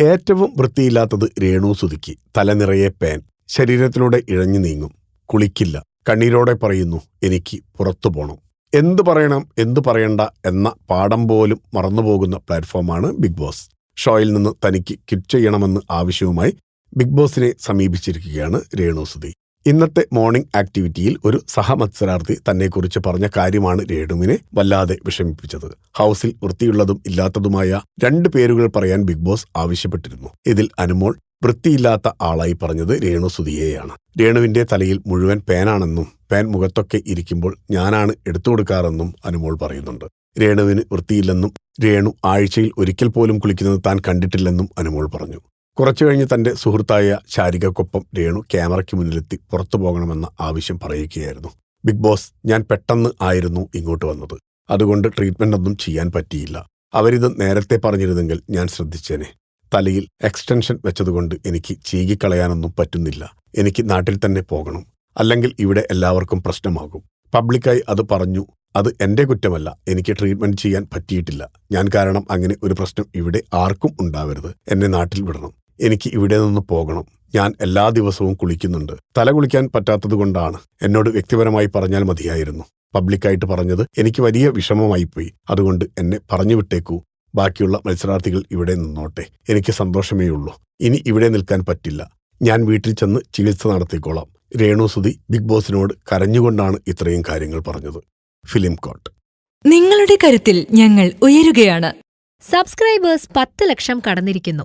ഏറ്റവും വൃത്തിയില്ലാത്തത് രേണു സുതിക്ക്. തലനിറയെ പേൻ. ശരീരത്തിലൂടെ ഇഴഞ്ഞു നീങ്ങും. കുളിക്കില്ല. കണ്ണീരോടെ പറയുന്നു എനിക്ക് പുറത്തു പോണം. എന്തു പറയണം? എന്തു പറയണ്ട? എന്ന പാഠം പോലും മറന്നുപോകുന്ന പ്ലാറ്റ്ഫോമാണ് ബിഗ് ബോസ്. ഷോയിൽ നിന്ന് തനിക്ക് കിറ്റ് ചെയ്യണമെന്ന് ആവശ്യവുമായി ബിഗ് ബോസിനെ സമീപിച്ചിരിക്കുകയാണ് രേണു സുധി ഇന്നത്തെ മോർണിംഗ് ആക്ടിവിറ്റിയിൽ ഒരു സഹമത്സരാർത്ഥി തന്നെക്കുറിച്ച് പറഞ്ഞ കാര്യമാണ് രേണുവിനെ വല്ലാതെ വിഷമിപ്പിച്ചത്. ഹൗസിൽ വൃത്തിയുള്ളതും ഇല്ലാത്തതുമായ രണ്ട് പേരുകൾ പറയാൻ ബിഗ് ബോസ് ആവശ്യപ്പെട്ടിരുന്നു. ഇതിൽ അനുമോൾ വൃത്തിയില്ലാത്ത ആളായി പറഞ്ഞത് രേണു സുധിയെയാണ്. രേണുവിന്റെ തലയിൽ മുഴുവൻ പേനാണെന്നും പേൻ മുഖത്തൊക്കെ ഇരിക്കുമ്പോൾ ഞാനാണ് എടുത്തു കൊടുക്കാറെന്നും അനുമോൾ പറയുന്നുണ്ട്. രേണുവിന് വൃത്തിയില്ലെന്നും രേണു ആഴ്ചയിൽ ഒരിക്കൽ പോലും കുളിക്കുന്നത് താൻ കണ്ടിട്ടില്ലെന്നും അനുമോൾ പറഞ്ഞു. കുറച്ചു കഴിഞ്ഞ് തന്റെ സുഹൃത്തായ ശാരികക്കൊപ്പം രേണു ക്യാമറയ്ക്ക് മുന്നിലെത്തി പുറത്തു പോകണമെന്ന ആവശ്യം പറയുകയായിരുന്നു. ബിഗ് ബോസ് ഞാൻ പെട്ടെന്ന് ആയിരുന്നു ഇങ്ങോട്ട് വന്നത്. അതുകൊണ്ട് ട്രീറ്റ്മെന്റ് ഒന്നും ചെയ്യാൻ പറ്റിയില്ല. അവരിത് നേരത്തെ പറഞ്ഞിരുന്നെങ്കിൽ ഞാൻ ശ്രദ്ധിച്ചേനെ. തലയിൽ എക്സ്റ്റൻഷൻ വെച്ചതുകൊണ്ട് എനിക്ക് ചീകിക്കളയാനൊന്നും പറ്റുന്നില്ല. എനിക്ക് നാട്ടിൽ തന്നെ പോകണം. അല്ലെങ്കിൽ ഇവിടെ എല്ലാവർക്കും പ്രശ്നമാകും. പബ്ലിക്കായി അത് പറഞ്ഞു. അത് എന്റെ കുറ്റമല്ല. എനിക്ക് ട്രീറ്റ്മെന്റ് ചെയ്യാൻ പറ്റിയിട്ടില്ല. ഞാൻ കാരണം അങ്ങനെ ഒരു പ്രശ്നം ഇവിടെ ആർക്കും ഉണ്ടാവരുത്. എന്നെ നാട്ടിൽ വിടണം. എനിക്ക് ഇവിടെ നിന്ന് പോകണം. ഞാൻ എല്ലാ ദിവസവും കുളിക്കുന്നുണ്ട്. തല കുളിക്കാൻ പറ്റാത്തതുകൊണ്ടാണ് എന്നോട് വ്യക്തിപരമായി പറഞ്ഞാൽ മതിയായിരുന്നു. പബ്ലിക്കായിട്ട് പറഞ്ഞത് എനിക്ക് വലിയ വിഷമമായിപ്പോയി. അതുകൊണ്ട് എന്നെ പറഞ്ഞു വിട്ടേക്കൂ. ബാക്കിയുള്ള മത്സരാർത്ഥികൾ ഇവിടെ നിന്നോട്ടെ. എനിക്ക് സന്തോഷമേ ഉള്ളൂ ഇനി ഇവിടെ നിൽക്കാൻ പറ്റില്ല. ഞാൻ വീട്ടിൽ ചെന്ന് ചികിത്സ നടത്തിക്കോളാം. രേണു സുധി ബിഗ് ബോസിനോട് കരഞ്ഞുകൊണ്ടാണ് ഇത്രയും കാര്യങ്ങൾ പറഞ്ഞത്. ഫിലിം കോട്ട്. നിങ്ങളുടെ കരുത്തിൽ ഞങ്ങൾ ഉയരുകയാണ്. സബ്സ്ക്രൈബേഴ്സ് പത്ത് ലക്ഷം കടന്നിരിക്കുന്നു.